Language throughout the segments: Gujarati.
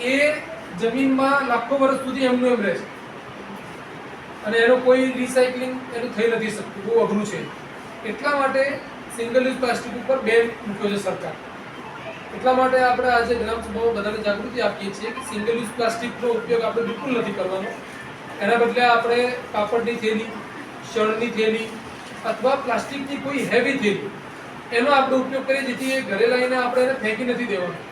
એ જમીનમાં લાખો વર્ષ સુધી એમનું એમ રહે છે. અને એનો કોઈ રિસાયકલિંગ એનું થઈ નથી શકતું, બહુ અઘરું છે. એટલા માટે સિંગલ યુઝ પ્લાસ્ટિક ઉપર બેન મૂક્યો છે સરકાર. એટલા માટે આપણે આજે ગ્રામસભામાં બધાને જાગૃતિ આપીએ છીએ કે સિંગલ યુઝ પ્લાસ્ટિકનો ઉપયોગ આપણે બિલકુલ નથી કરવાનો. એના બદલે આપણે કાપડની થેલી, શણની થેલી અથવા પ્લાસ્ટિકની કોઈ હેવી થેલી, એનો આપણે ઉપયોગ કરીએ જેથી એ ઘરે લઈને આપણે એને ફેંકી નથી દેવાનું.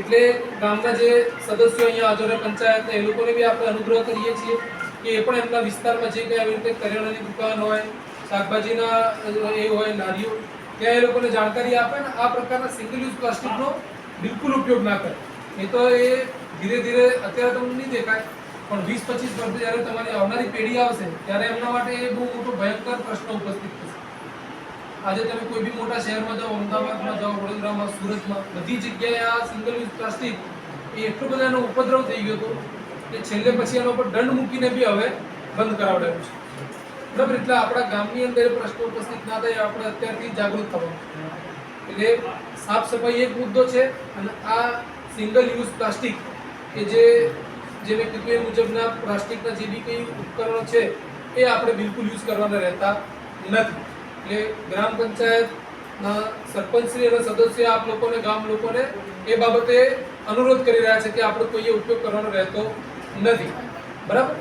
એટલે ગામના જે સદસ્યો અહીંયા હાજર પંચાયત, એ લોકોને બી આપણે અનુગ્રહ કરીએ છીએ કે એ પણ એમના વિસ્તારમાં જે કંઈ આવી રીતે કરિયાણાની દુકાન હોય, શાકભાજીના એ હોય લારીઓ ત્યાં એ લોકોને જાણકારી આપે ને આ પ્રકારના સિંગલ યુઝ પ્લાસ્ટિકનો બિલકુલ ઉપયોગ ના કરે. એ તો એ ધીરે ધીરે અત્યારે તમને નહીં દેખાય, પણ વીસ પચીસ વર્ષ જ્યારે તમારી આવનારી પેઢી આવશે, ત્યારે એમના માટે એ બહુ મોટો ભયંકર પ્રશ્ન ઉપસ્થિત થશે. આજે તમે કોઈ બી મોટા શહેરમાં જાઓ, અમદાવાદમાં જાઓ, વડોદરામાં, સુરતમાં, બધી જગ્યાએ આ સિંગલ યુઝ પ્લાસ્ટિક એ એટલો બધો એનો ઉપદ્રવ થઈ ગયો હતો કે છેલ્લે પછી એના ઉપર દંડ મૂકીને બી હવે બંધ કરાવડાવ્યું છે. બરાબર? એટલે આપણા ગામની અંદર પ્રશ્નો ઉપસ્થિત ના થાય, આપણે અત્યારથી જાગૃત થવાનું. એટલે સાફ સફાઈ એક મુદ્દો છે અને આ સિંગલ યુઝ પ્લાસ્ટિક કે જે જે મેં કીધું એ મુજબના પ્લાસ્ટિકના જે બી કંઈ ઉપકરણો છે, એ આપણે બિલકુલ યુઝ કરવાના રહેતા નથી. એટલે ગ્રામ પંચાયતના સરપંચશ્રી અને સદસ્ય આપ લોકોને, ગામ લોકોને એ બાબતે અનુરોધ કરી રહ્યા છે કે આપણે કોઈએ ઉપયોગ કરવાનો રહેતો નથી. બરાબર?